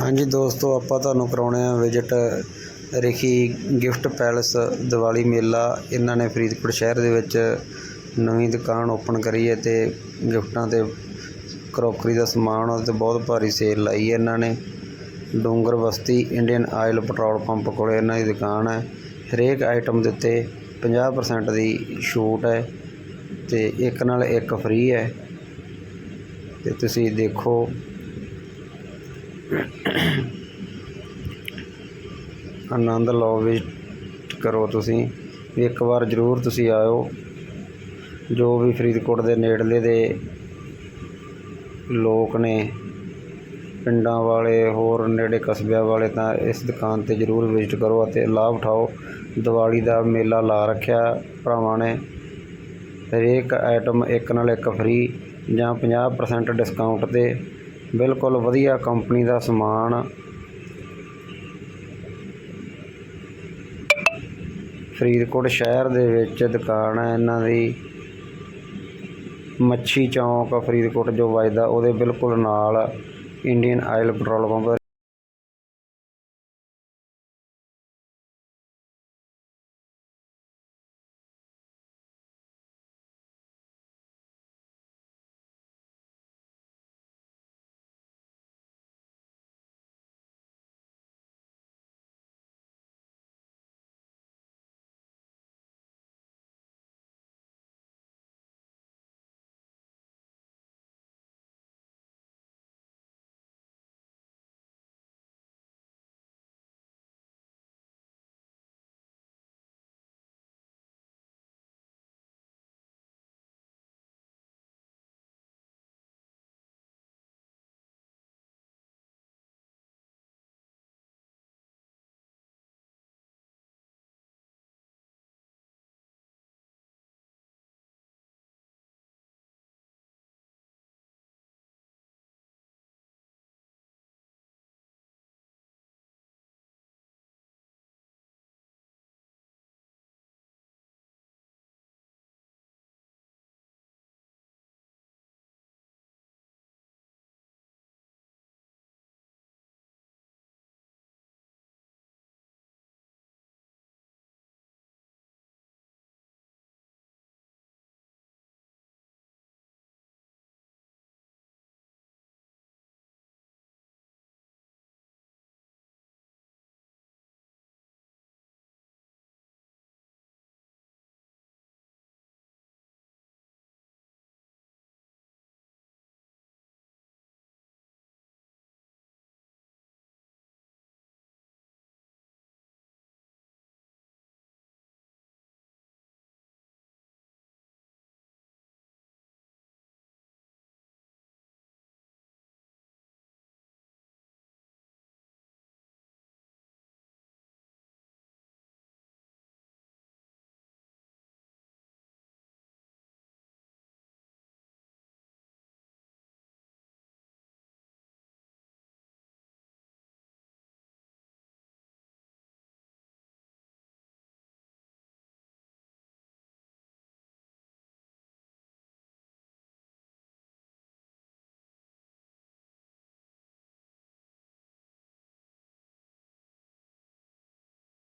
ਹਾਂਜੀ ਦੋਸਤੋ, ਆਪਾਂ ਤੁਹਾਨੂੰ ਕਰਾਉਣੇ ਆ visit Rikhi gift palace Diwali ਮੇਲਾ। ਇਹਨਾਂ ਨੇ ਫਰੀਦਕੋਟ ਸ਼ਹਿਰ ਦੇ ਵਿੱਚ ਨਵੀਂ ਦੁਕਾਨ ਓਪਨ ਕਰੀ ਹੈ ਤੇ ਗਿਫਟਾਂ ਤੇ ਕਰੋਕਰੀ ਦਾ ਸਮਾਨ ਉਹਦੇ ਤੇ ਬਹੁਤ ਭਾਰੀ ਸੇਲ ਲਾਈ ਹੈ ਇਹਨਾਂ ਨੇ। Dungar Basti Indian oil petrol pump ਕੋਲੇ ਇਹਨਾਂ ਦੀ ਦੁਕਾਨ ਹੈ। ਹਰੇਕ ਆਈਟਮ ਦੇ ਉੱਤੇ 50% ਦੀ ਛੂਟ ਹੈ ਤੇ ਇੱਕ ਨਾਲ ਇੱਕ ਫ੍ਰੀ ਹੈ। ਤੇ ਤੁਸੀਂ ਦੇਖੋ ਆਨੰਦ ਲਓ ਵਿਜ਼ਿਟ ਕਰੋ ਤੁਸੀਂ। ਵੀ ਇੱਕ ਵਾਰ ਜ਼ਰੂਰ ਤੁਸੀਂ ਆਇਓ। ਜੋ ਵੀ ਫਰੀਦਕੋਟ ਦੇ ਨੇੜਲੇ ਦੇ ਲੋਕ ਨੇ, ਪਿੰਡਾਂ ਵਾਲੇ, ਹੋਰ ਨੇੜੇ ਕਸਬਿਆਂ ਵਾਲੇ ਤਾਂ ਇਸ ਦੁਕਾਨ ਤੇ ਜ਼ਰੂਰ ਵਿਜ਼ਿਟ ਕਰੋ ਅਤੇ ਲਾਭ ਉਠਾਓ। ਦੀਵਾਲੀ ਦਾ ਮੇਲਾ ਲਾ ਰੱਖਿਆ ਭਰਾਵਾਂ ਨੇ। ਹਰੇਕ ਆਈਟਮ ਇੱਕ ਨਾਲ ਇੱਕ ਫ੍ਰੀ ਜਾਂ 50% ਡਿਸਕਾਊਂਟ ਤੇ ਬਿਲਕੁਲ ਵਧੀਆ ਕੰਪਨੀ ਦਾ ਸਮਾਨ। ਫਰੀਦਕੋਟ ਸ਼ਹਿਰ ਦੇ ਵਿੱਚ ਦੁਕਾਨ ਹੈ ਇਹਨਾਂ ਦੀ। ਮੱਛੀ ਚੌਂਕ ਫਰੀਦਕੋਟ ਜੋ ਵੱਜਦਾ ਉਹਦੇ ਬਿਲਕੁਲ ਨਾਲ ਇੰਡੀਅਨ ਆਇਲ ਪੈਟਰੋਲ ਪੰਪ